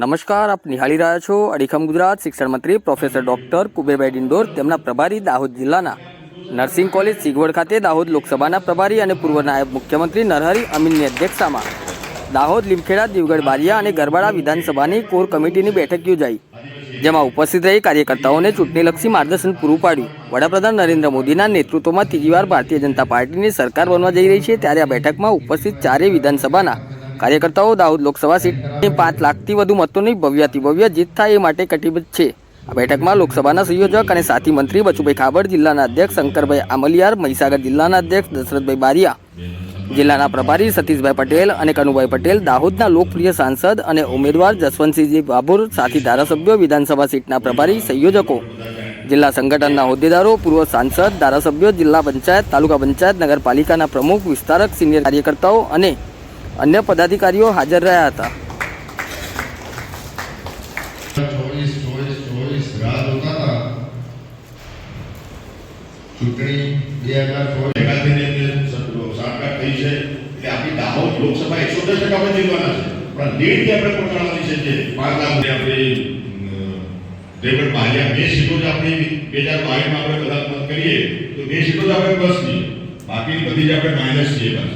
નમસ્કાર, આપ નિહાળી રહ્યા છો અડીખમ ગુજરાત શિક્ષણ મંત્રી પ્રોફેસર ડોક્ટર કુબેરભાઈ ડિંડોર, તેમના પ્રભારી દાહોદ જિલ્લાના નર્સિંગ કોલેજ સિગવડ ખાતે દાહોદ લોકસભાના પ્રભારી અને પૂર્વ નાયબ મુખ્યમંત્રી નરહરી અમીનની અધ્યક્ષતામાં દાહોદ, લીમખેડા, દેવગઢ બારિયા અને ગરબાડા વિધાનસભાની કોર કમિટીની બેઠક યોજાઈ, જેમાં ઉપસ્થિત રહી કાર્યકર્તાઓને ચૂંટણીલક્ષી માર્ગદર્શન પૂરું પાડ્યું. વડાપ્રધાન નરેન્દ્ર મોદીના નેતૃત્વમાં ત્રીજીવાર ભારતીય જનતા પાર્ટીની સરકાર બનવા જઈ રહી છે, ત્યારે આ બેઠકમાં ઉપસ્થિત ચારેય વિધાનસભાના કાર્યકર્તાઓ દાહોદ લોકસભા સીટની પાંચ લાખથી વધુ મતોની ભવ્યાતિ ભવ્ય જીત થાય એ માટે કટિબદ્ધ છે. આ બેઠકમાં લોકસભાના સંયોજક અને સાથી મંત્રી બચુભાઈ ખાબડ, જિલ્લાના અધ્યક્ષ શંકરભાઈ આમલિયાર, મહીસાગર જિલ્લાના અધ્યક્ષ દશરથભાઈ બારિયા, જિલ્લાના પ્રભારી સતીશભાઈ પટેલ અને કનુભાઈ પટેલ, દાહોદના લોકપ્રિય સાંસદ અને ઉમેદવાર જસવંતસિંહજી બાબુર સાથી ધારાસભ્યો, વિધાનસભા સીટના પ્રભારી, સંયોજકો, જિલ્લા સંગઠનના હોદ્દેદારો, પૂર્વ સાંસદ, ધારાસભ્યો, જિલ્લા પંચાયત, તાલુકા પંચાયત, નગરપાલિકાના પ્રમુખ, વિસ્તારક, સિનિયર કાર્યકર્તાઓ અને અન્ય પદાધિકારીઓ હાજર રહ્યા હતા. ચૂંટણી પણ લીડ આપણે તો બે બધી જ આપણે માઇનસ છીએ પાછું